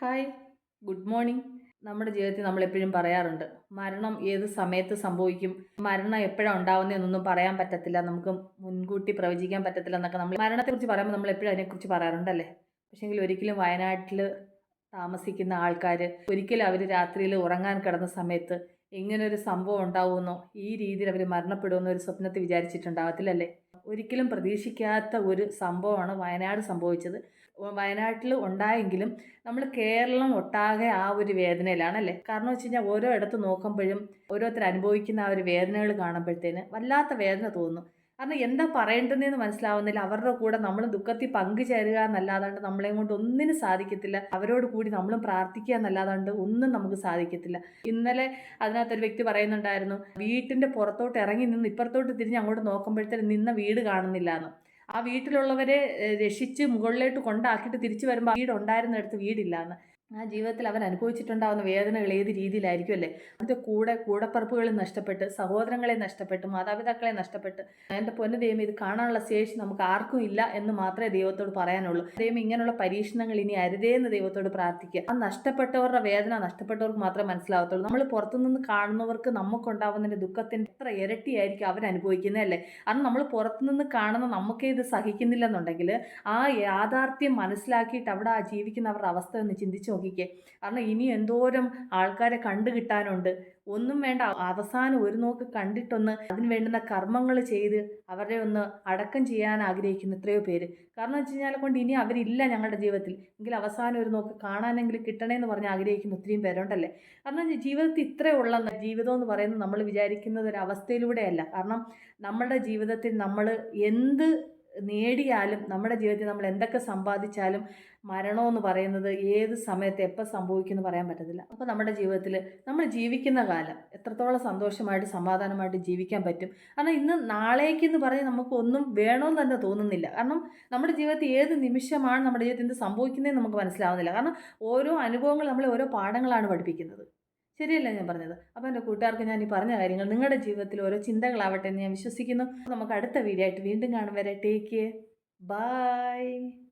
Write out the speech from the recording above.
Hi good morning. നമ്മുടെ ജീവിതത്തിൽ നമ്മൾ എപ്പോഴും പറയാറുണ്ട് മരണം ഏത് സമയത്ത് സംഭവിക്കും മരണം എപ്പോഴാണ് ഉണ്ടാവുന്നതെന്നൊന്നും പറയാൻ പറ്റത്തില്ല നമുക്ക് മുൻകൂട്ടി പ്രവചിക്കാൻ പറ്റത്തില്ല എന്നൊക്കെ നമ്മൾ മരണത്തെക്കുറിച്ച് പറയുമ്പോൾ നമ്മൾ എപ്പോഴും അതിനെക്കുറിച്ച് പറയാറുണ്ടല്ലേ? പക്ഷേങ്കിൽ ഒരിക്കലും വയനാട്ടിൽ താമസിക്കുന്ന ആൾക്കാർ ഒരിക്കലും അവർ രാത്രിയിൽ ഉറങ്ങാൻ കിടന്ന സമയത്ത് ഇങ്ങനൊരു സംഭവം ഉണ്ടാവുമെന്നോ ഈ രീതിയിൽ അവർ മരണപ്പെടുമെന്നോ ഒരു സ്വപ്നത്തിൽ വിചാരിച്ചിട്ടുണ്ടാവത്തില്ലല്ലേ? ഒരിക്കലും പ്രതീക്ഷിക്കാത്ത ഒരു സംഭവമാണ് വയനാട് സംഭവിച്ചത്. വയനാട്ടിൽ ഉണ്ടായെങ്കിലും നമ്മൾ കേരളം ഒട്ടാകെ ആ ഒരു വേദനയിലാണല്ലേ? കാരണം വെച്ച് കഴിഞ്ഞാൽ ഓരോ ഇടത്ത് നോക്കുമ്പോഴും ഓരോരുത്തർ അനുഭവിക്കുന്ന ആ ഒരു വേദനകൾ കാണുമ്പോഴത്തേന് വല്ലാത്ത വേദന തോന്നുന്നു കാരണം എന്താ പറയേണ്ടതെന്ന് മനസ്സിലാവുന്നില്ല. അവരുടെ കൂടെ നമ്മൾ ദുഃഖത്തിൽ പങ്കുചേരുക എന്നല്ലാതാണ്ട് നമ്മളെ കൊണ്ട് ഒന്നിനും സാധിക്കത്തില്ല. അവരോട് കൂടി നമ്മളും പ്രാർത്ഥിക്കുക എന്നല്ലാതാണ്ട് ഒന്നും നമുക്ക് സാധിക്കത്തില്ല. ഇന്നലെ അതിനകത്തൊരു വ്യക്തി പറയുന്നുണ്ടായിരുന്നു വീട്ടിന്റെ പുറത്തോട്ട് ഇറങ്ങി നിന്ന് ഇപ്പുറത്തോട്ട് തിരിഞ്ഞ് അങ്ങോട്ട് നോക്കുമ്പോഴത്തേന് നിന്ന വീട് കാണുന്നില്ല എന്ന്. ആ വീട്ടിലുള്ളവരെ രക്ഷിച്ച് മുകളിലോട്ട് കൊണ്ടാക്കിയിട്ട് തിരിച്ചു വരുമ്പോൾ വീട് ഉണ്ടായിരുന്നിടത്ത് വീടില്ല എന്ന്. ആ ജീവിതത്തിൽ അവൻ അനുഭവിച്ചിട്ടുണ്ടാകുന്ന വേദനകൾ ഏത് രീതിയിലായിരിക്കും അല്ലേ? അതിന്റെ കൂടെ കൂടപ്പറപ്പുകളെ നഷ്ടപ്പെട്ട് സഹോദരങ്ങളെ നഷ്ടപ്പെട്ട് മാതാപിതാക്കളെ നഷ്ടപ്പെട്ട് എന്റെ പൊന്നു ദൈവം ഇത് കാണാനുള്ള ശേഷി നമുക്ക് ആർക്കും ഇല്ല എന്ന് മാത്രമേ ദൈവത്തോട് പറയാനുള്ളൂ. ദൈവം ഇങ്ങനെയുള്ള പരീക്ഷണങ്ങൾ ഇനി അരുതേന്ന് ദൈവത്തോട് പ്രാർത്ഥിക്കുക. ആ നഷ്ടപ്പെട്ടവരുടെ വേദന നഷ്ടപ്പെട്ടവർക്ക് മാത്രമേ മനസ്സിലാവത്തുള്ളൂ. നമ്മൾ പുറത്തുനിന്ന് കാണുന്നവർക്ക് നമുക്കുണ്ടാവുന്നതിന്റെ ദുഃഖത്തിന്റെ എത്ര ഇരട്ടിയായിരിക്കും അനുഭവിക്കുന്നത് അല്ലേ? കാരണം നമ്മൾ പുറത്തുനിന്ന് കാണുന്ന നമുക്കേ ഇത് സഹിക്കുന്നില്ലെന്നുണ്ടെങ്കിൽ ആ യാഥാർത്ഥ്യം മനസ്സിലാക്കിയിട്ട് അവിടെ ആ ജീവിക്കുന്നവരുടെ അവസ്ഥ ഒന്ന് ചിന്തിച്ചു നോക്കിക്കേ. കാരണം ഇനി എന്തോരം ആൾക്കാരെ കണ്ടു കിട്ടാനുണ്ട്. ഒന്നും വേണ്ട അവസാനം ഒരു നോക്ക് കണ്ടിട്ടൊന്ന് അതിന് വേണ്ടുന്ന കർമ്മങ്ങൾ ചെയ്ത് അവരെ ഒന്ന് അടക്കം ചെയ്യാൻ ആഗ്രഹിക്കുന്ന എത്രയോ പേര്. കാരണം വെച്ച് കഴിഞ്ഞാൽ കൊണ്ട് ഇനി അവരില്ല ഞങ്ങളുടെ ജീവിതത്തിൽ. എങ്കിൽ അവസാനം ഒരു നോക്ക് കാണാനെങ്കിലും കിട്ടണേ എന്ന് പറഞ്ഞ് ആഗ്രഹിക്കുന്ന ഒത്തിരിയും പേരുണ്ടല്ലേ? കാരണം ജീവിതത്തിൽ ഇത്രയുള്ള ജീവിതം എന്ന് പറയുന്നത് നമ്മൾ വിചാരിക്കുന്നത് ഒരു അവസ്ഥയിലൂടെയല്ല കാരണം നമ്മുടെ ജീവിതത്തിൽ നമ്മൾ എന്ത് നേടിയാലും നമ്മുടെ ജീവിതത്തിൽ നമ്മൾ എന്തൊക്കെ സമ്പാദിച്ചാലും മരണമെന്ന് പറയുന്നത് ഏത് സമയത്ത് എപ്പോൾ സംഭവിക്കുമെന്ന് പറയാൻ പറ്റത്തില്ല. അപ്പോൾ നമ്മുടെ ജീവിതത്തിൽ നമ്മൾ ജീവിക്കുന്ന കാലം എത്രത്തോളം സന്തോഷമായിട്ട് സമാധാനമായിട്ട് ജീവിക്കാൻ പറ്റും. കാരണം ഇന്ന് നാളേക്കെന്ന് പറഞ്ഞ് നമുക്ക് ഒന്നും വേണമെന്ന് തന്നെ തോന്നുന്നില്ല. കാരണം നമ്മുടെ ജീവിതത്തിൽ ഏത് നിമിഷമാണ് നമ്മുടെ ജീവിതത്തിൽ എന്ത് സംഭവിക്കുന്നതെന്ന് നമുക്ക് മനസ്സിലാവുന്നില്ല. കാരണം ഓരോ അനുഭവങ്ങൾ നമ്മളെ ഓരോ പാഠങ്ങളാണ് പഠിപ്പിക്കുന്നത്. ശരിയല്ല ഞാൻ പറഞ്ഞത്? അപ്പോൾ എന്റെ കൂട്ടുകാർക്ക് ഞാൻ ഈ പറഞ്ഞ കാര്യങ്ങൾ നിങ്ങളുടെ ജീവിതത്തിൽ ഓരോ ചിന്തകളാവട്ടെ എന്ന് ഞാൻ വിശ്വസിക്കുന്നു. നമുക്ക് അടുത്ത വീഡിയോ ആയിട്ട് വീണ്ടും കാണും വരെ. Take care bye